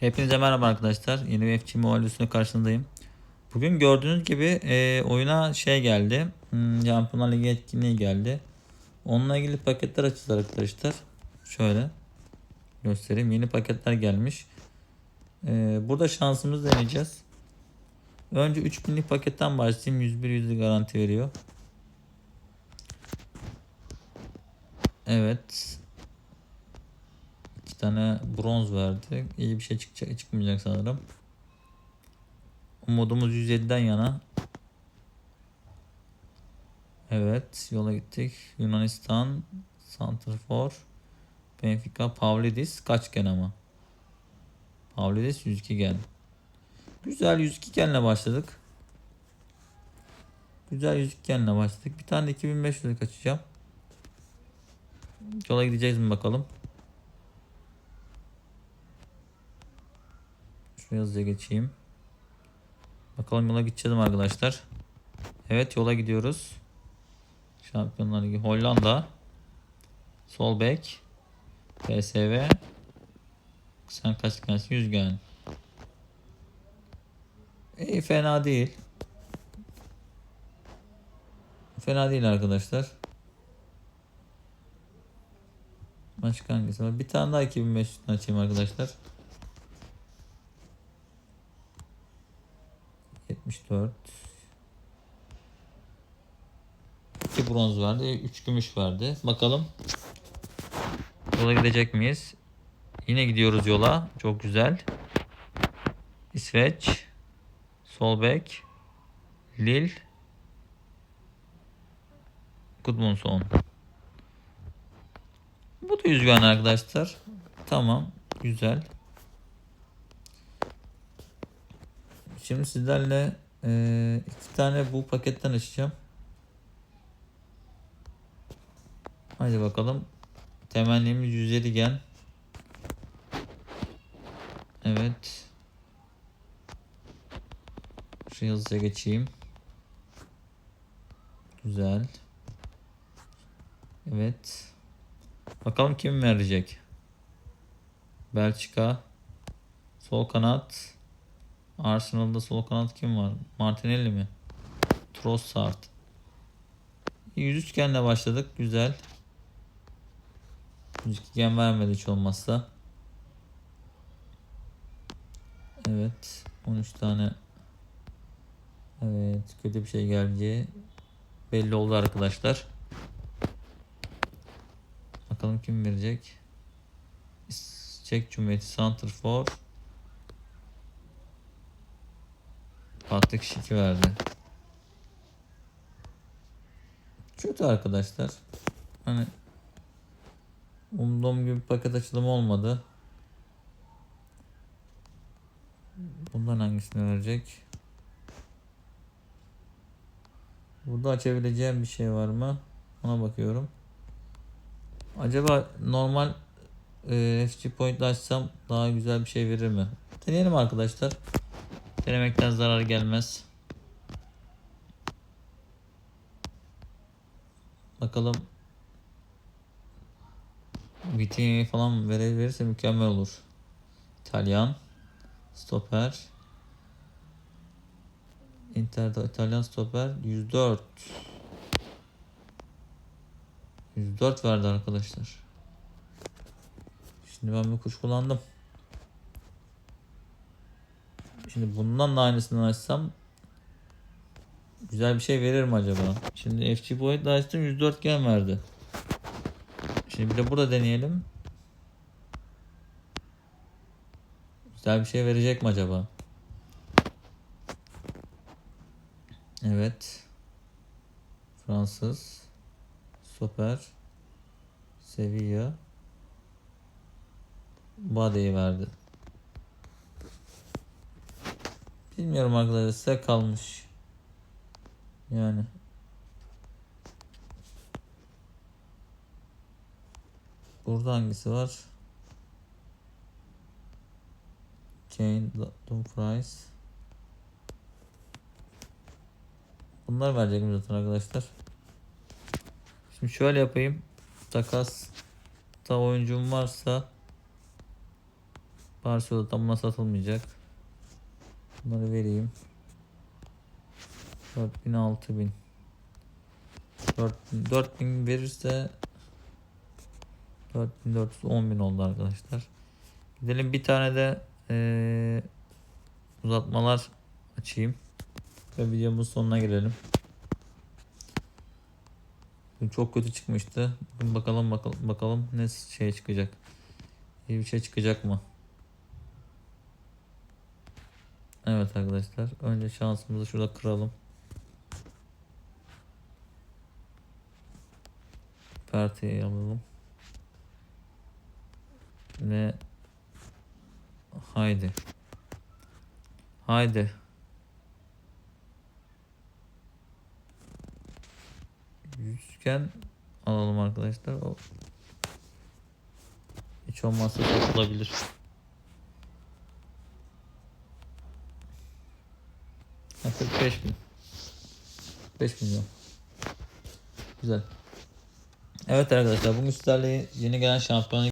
Hepinize merhaba arkadaşlar. Yeni bir FC Mobile karşınızdayım. Bugün gördüğünüz gibi e, oyuna şey geldi. Hmm, Şampiyonlar Ligi etkinliği geldi. Onunla ilgili paketler açacağız arkadaşlar. Şöyle göstereyim. Yeni paketler gelmiş. E, burada şansımızı deneyeceğiz. Önce 3000'lik paketten başlayayım. 101 yüzlü garanti veriyor. Evet. Tane bronz verdi. İyi bir şey çıkacak, çıkmayacak sanırım. Umudumuz 107'den yana. Evet yola gittik. Yunanistan, Santrfor, Benfica, Pavlidis kaç gen ama? Pavlidis 102 gen. Güzel 102 genle başladık. Güzel 102 genle başladık. Bir tane de 2500'e kaçacağım. Yola gideceğiz mi bakalım. Şuraya hızlıca geçeyim. Bakalım yola gideceğiz mi arkadaşlar. Evet yola gidiyoruz. Şampiyonlar Ligi Hollanda. Sol bek. PSV. Sen kaç? 100 gel. İyi fena değil. Fena değil arkadaşlar. Başka hangisi var? Bir tane daha 2500 açayım arkadaşlar. 74 2 bronz verdi. 3 gümüş verdi. Bakalım. Yola gidecek miyiz? Yine gidiyoruz yola. Çok güzel. İsveç. Sol bek. Lil. Gudmundsson. Bu da yüzgen arkadaşlar. Tamam. Güzel. Şimdi sizlerle e, iki tane bu paketten açacağım. Hadi bakalım. Temennimiz 107 gen. Evet. Şu hızlıca geçeyim. Güzel. Evet. Bakalım kim verecek? Belçika. Sol kanat. Arsenal'da sol kanat kim var? Martinelli mi? Trossard. 103 genle başladık. Güzel. 102 gen vermedi hiç olmazsa. Evet. 13 tane. Evet. Kötü bir şey geleceği belli oldu arkadaşlar. Bakalım kim verecek? Çek Cumhuriyeti Santrfor. Patrick Schick verdi. Kötü arkadaşlar. Hani umduğum gibi paket açılımı olmadı. Bundan hangisini verecek? Burada açabileceğim bir şey var mı? Ona bakıyorum. Acaba normal e, FC Point açsam daha güzel bir şey verir mi? Deneyelim arkadaşlar. Denemekten zarar gelmez. Bakalım. Vitin'i falan verirse mükemmel olur. İtalyan. Stoper. Inter'de İtalyan stoper 104. 104 verdi arkadaşlar. Şimdi ben bir kuş kullandım. Şimdi bundan da aynısını açsam güzel bir şey verir mi acaba? Şimdi FC Boyd açtım 104 gen verdi. Şimdi bir de burada deneyelim. Güzel bir şey verecek mi acaba? Evet. Fransız. Stoper. Sevilla. Bade'yi verdi. Bilmiyorum arkadaşlar size kalmış. Yani. Burada hangisi var? Kane, Dumfries. Bunlar verecek mi zaten arkadaşlar? Şimdi şöyle yapayım. Takas da oyuncum varsa Barcelona'da buna satılmayacak. Bunları vereyim. 4000 6000 4000 4000 verirse 4400 10000 oldu arkadaşlar. Gidelim bir tane de eee, uzatmalar açayım. Ve videomuzun sonuna gelelim. Dün çok kötü çıkmıştı. Bugün bakalım bakalım bakalım ne şey çıkacak. İyi bir şey çıkacak mı? Evet arkadaşlar. Önce şansımızı şurada kıralım. Partiye alalım. Ve haydi. Haydi. Yüzgen alalım arkadaşlar. O hiç olmazsa satılabilir. Ha, 45 bin. 5 milyon. Güzel. Evet arkadaşlar bugün sizlerle yeni gelen şampiyon